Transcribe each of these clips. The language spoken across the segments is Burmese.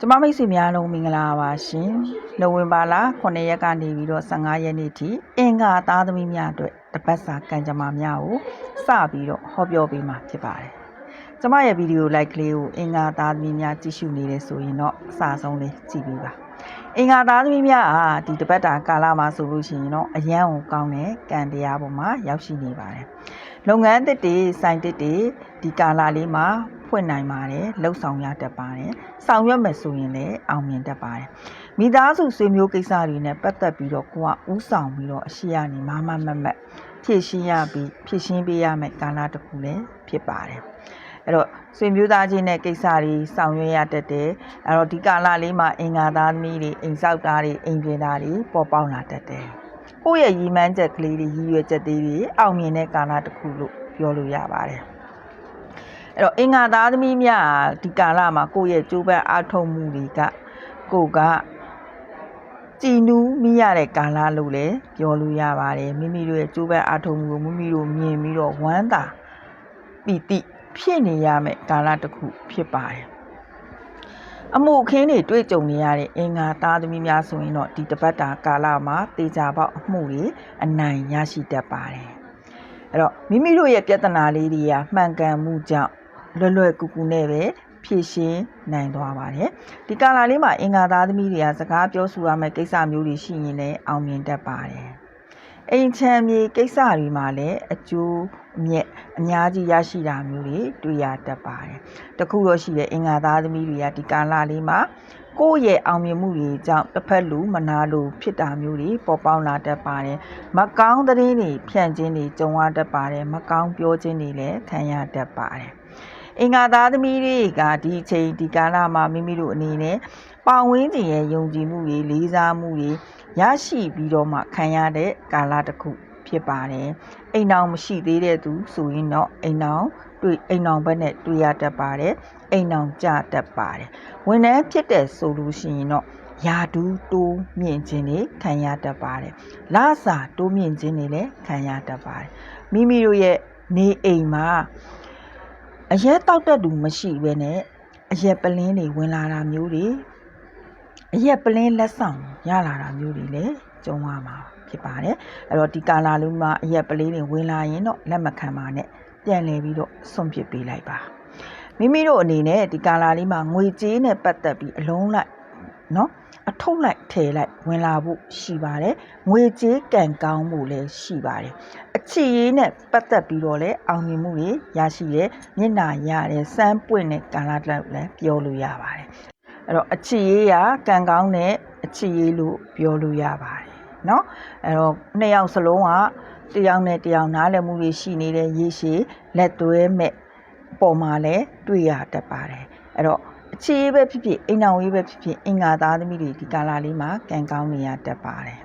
ကျမမိတ်ဆွေများလုံးမင်္ဂလာပါရှင်နိုဝင်ဘာလ9ရက်ကနေပြီးတော့15ရက်နေ့ထိအင်္ဂါသားသမီးများအတွက်တပတ်စာကံကြမ္မာများကိုစပြီးတော့ဟောပြောပေးမှာဖြစ်ပါတယ်ကျမရဲ့ဗီဒီယိုလိုက်ကလေးကိုအင်္ဂါသားသမီးများကြည့်ရှုနေတယ်ဆိုရင်တော့အစာဆုံးလေးကြည့်ပေးပါအင်္ဂါသားသမီးများအာဒီတပတ်တာကာလမှာဆိုလို့ရှိရင်တော့အရန်ကိုကောင်းတဲ့ကံတရားပေါ်မှာရောက်ရှိနေပါတယ်လုပ်ငန်းတစ်တွေစိုင်တစ်တွေဒီကာလလေးမှာဖွင့်နိုင်ပါတယ်လှုပ်ဆောင်ရတတ်ပါတယ်ဆောင်ရွက်မယ်ဆိုရင်လည်းအောင်မြင်တတ်ပါတယ်မိသားစုဆွေမျိုးကိစ္စတွေနဲ့ပတ်သက်ပြီးတော့ကိုကဥဆောင်ပြီးတော့အရှိရနေမမမတ်မတ်ဖြည့်ရှင်းရပြီးဖြည့်ရှင်းပေးရမယ့်ကာလတစ်ခုလည်းဖြစ်ပါတယ်အဲ့တော့ဆွေမျိုးသားချင်းနဲ့ကိစ္စတွေဆောင်ရွက်ရတတ်တယ်အဲ့တော့ဒီကာလလေးမှာအင်္ဂါသားသမီးတွေအိမ်ဆောက်တာတွေအိမ်ပြင်တာတွေပေါ်ပေါက်လာတတ်တယ်ကိုယ့်ရဲ့ရည်မှန်းချက်ကလေးတွေရည်ရွယ်ချက်တွေအောင်မြင်တဲ့ကာလတစ်ခုလို့ပြောလို့ရပါတယ် အဲ့တော့အင်္ဂါသားသမီးများဒီကာလမှာကိုယ့်ရဲ့ကြိုးပမ်းအားထုတ်မှုတွေကကိုကကြည်နူးမိရတဲ့ကာလလို့လည်းပြောလို့ရပါတယ်မိမိတို့ရဲ့ကြိုးပမ်းအားထုတ်မှုကိုမိမိတို့မြင်ပြီးတော့ဝမ်းသာပီတိဖြစ်နေရမယ့်ကာလတစ်ခုဖြစ်ပါတယ်အမှုအခင်းတွေတွေ့ကြုံနေရတဲ့အင်္ဂါသားသမီးများဆိုရင်တော့ဒီတပတ်တာကာလမှာတေချာပေါက်အမှုတွေအနိုင်ရရှိတတ်ပါတယ်အဲ့တော့မိမိတို့ရဲ့ပြဿနာလေးတွေကမှန်ကန်မှုကြောင့် လွယ်လွယ်ကူကူနဲ့ပဲဖြည့်ရှင်းနိုင်သွားပါတယ်ဒီကာလလေးမှာအင်္ဂါသားသမီးတွေကစကားပြောဆိုရမယ့်ကိစ္စမျိုးတွေရှိရင်လည်းအောင်မြင်တတ်ပါတယ်အိမ်ချမ်းမြေကိစ္စတွေမှာလည်းအကျိုးအမြတ်အများကြီးရရှိတာမျိုးတွေတွေ့ရတတ်ပါတယ်တခုတော့ရှိတဲ့အင်္ဂါသားသမီးတွေကဒီကာလလေးမှာကိုယ့်ရဲ့အောင်မြင်မှုတွေကြောင့်တစ်ဖက်လူမနာလိုဖြစ်တာမျိုးတွေပေါ်ပေါက်လာတတ်ပါတယ်မကောင်းသတင်းတွေဖြန့်ခြင်းတွေကြုံရတတ်ပါတယ်မကောင်းပြောခြင်းတွေလည်းခံရတတ်ပါတယ် အင်္ဂါသားသမီးတွေကဒီအချိန်ဒီကာလမှာမိမိတို့အနေနဲ့ပောင်ဝင်းတင်ရဲ့ယုံကြည်မှုတွေလေးစားမှုတွေရရှိပြီးတော့မှခံရတဲ့ကာလတစ်ခုဖြစ်ပါတယ်အိမ်အောင်မရှိသေးတဲ့သူဆိုရင်တော့အိမ်အောင်တွေ့အိမ်အောင်ဘက်နဲ့တွေ့ရတတ်ပါတယ်အိမ်အောင်ကြတတ်ပါတယ်ဝန်ထမ်းဖြစ်တဲ့ဆိုလို့ရှိရင်တော့ယာဒူးတိုးမြင့်ခြင်းတွေခံရတတ်ပါတယ်လစာတိုးမြင့်ခြင်းတွေလည်းခံရတတ်ပါတယ်မိမိတို့ရဲ့နေအိမ်မှာ အရက်တောက်တဲ့သူမရှိဘဲနဲ့အရက်ပလင်းတွေဝင်လာတာမျိုးတွေအရက်ပလင်းလက်ဆောင်ရလာတာမျိုးတွေလည်းကြုံရမှာဖြစ်ပါတယ်အဲ့တော့ဒီကာလာလုံးမှာအရက်ပလင်းတွေဝင်လာရင်တော့လက်မခံပါနဲ့ပြန်လည်ပြီးတော့ဆွန့်ပစ်ပေးလိုက်ပါမိမိတို့အနေနဲ့ဒီကာလာလေးမှာငွေကြေးနဲ့ပတ်သက်ပြီးအလုံးလိုက်နော်အထုတ်လိုက်ထည့်လိုက်ဝင်လာဖို့ရှိပါတယ်ငွေကြေးကံကောင်းမှုလည်းရှိပါတယ်အ ချစ်ရေးနဲ့ပတ်သက်ပြီးတော့လည်းအောင်မြင်မှုတွေရရှိတယ်မျက်နာရတယ်စမ်းပွင့်တဲ့ကာလာတစ်လည်းပြောလို့ရပါတယ်အဲ့တော့အချစ်ရေးကကံကောင်းတဲ့အချစ်ရေးလို့ပြောလို့ရပါတယ်เนาะအဲ့တော့နှစ်ယောက်စလုံးကတယောက်နဲ့တယောက်နားလည်မှုတွေရှိနေတဲ့ရေရှည်လက်သွဲမဲ့ပုံမှာလည်းတွေ့ရတတ်ပါတယ်အဲ့တော့အခြေရေးပဲဖြစ်ဖြစ်အိမ်အောင်ရေးပဲဖြစ်ဖြစ်အင်္ဂါသားသမီးတွေဒီကာလလေးမှာကံကောင်းနေရတတ်ပါတယ်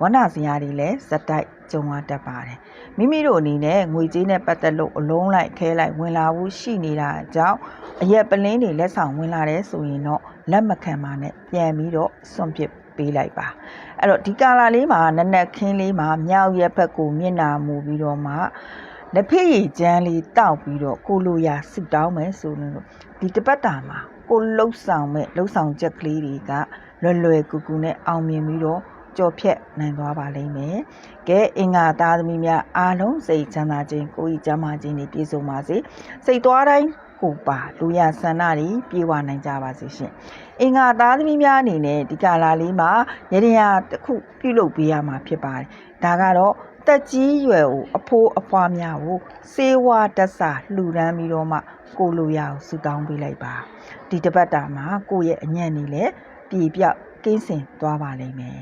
ဝဏစရာတွေလည်းဇက်တိုက် ကြုံရတတ်ပါတယ်မိမိတို့အနေနဲ့ငွေကြေးနဲ့ပတ်သက်လို့အလုံးလိုက်ခဲလိုက်ဝင်လာဖို့ရှိနေတာအကြောင်းအရက်ပလင်းတွေလက်ဆောင်ဝင်လာတယ်ဆိုရင်တော့လက်မခံပါနဲ့ပြန်ပြီးတော့စွန့်ပစ်ပေးလိုက်ပါအဲ့တော့ဒီကာလာလေးမှာနက်နက်ခင်းလေးမှာမြောက်ရက်ဘက်ကိုမျက်နာမူပြီးတော့မှလက်ဖေးရည်ကျန်းလေးတောက်ပြီးတော့ကိုလိုရာစစ်တောင်းမယ်ဆိုလို့ဒီတပတ်တာမှာကိုလှုပ်ဆောင်မဲ့လှုပ်ဆောင်ချက်ကလေးတွေကလွယ်လွယ်ကူကူနဲ့အောင်မြင်ပြီးတော့ ကြော်ဖြတ်နိုင်သွားပါလိမ့်မယ်။ကဲအင်္ဂါသားသမီးများအားလုံးစိတ်ချမ်းသာခြင်းကိုယ်ဤကျမ်းမာခြင်းတွေပြည့်စုံပါစေ။စိတ်သွားတိုင်းကိုပါလူရဆန္ဒတွေပြေဝနိုင်ကြပါစေရှင်။အင်္ဂါသားသမီးများအနေနဲ့ဒီကာလာလေးမှာရရရတစ်ခုပြုလုပ်ပေးရမှာဖြစ်ပါတယ်။ဒါကတော့တက်ကြီးရွယ်ကိုအဖိုးအဖွားများကိုစေဝါတက်စာလှူဒန်းပြီးတော့မှကိုလိုရအောင်ဆူတောင်းပေးလိုက်ပါဒီတပတ်တာမှာကိုယ့်ရဲ့အညံ့နေလဲပြေပြောက်ကင်းစင်သွားပါလိမ့်မယ်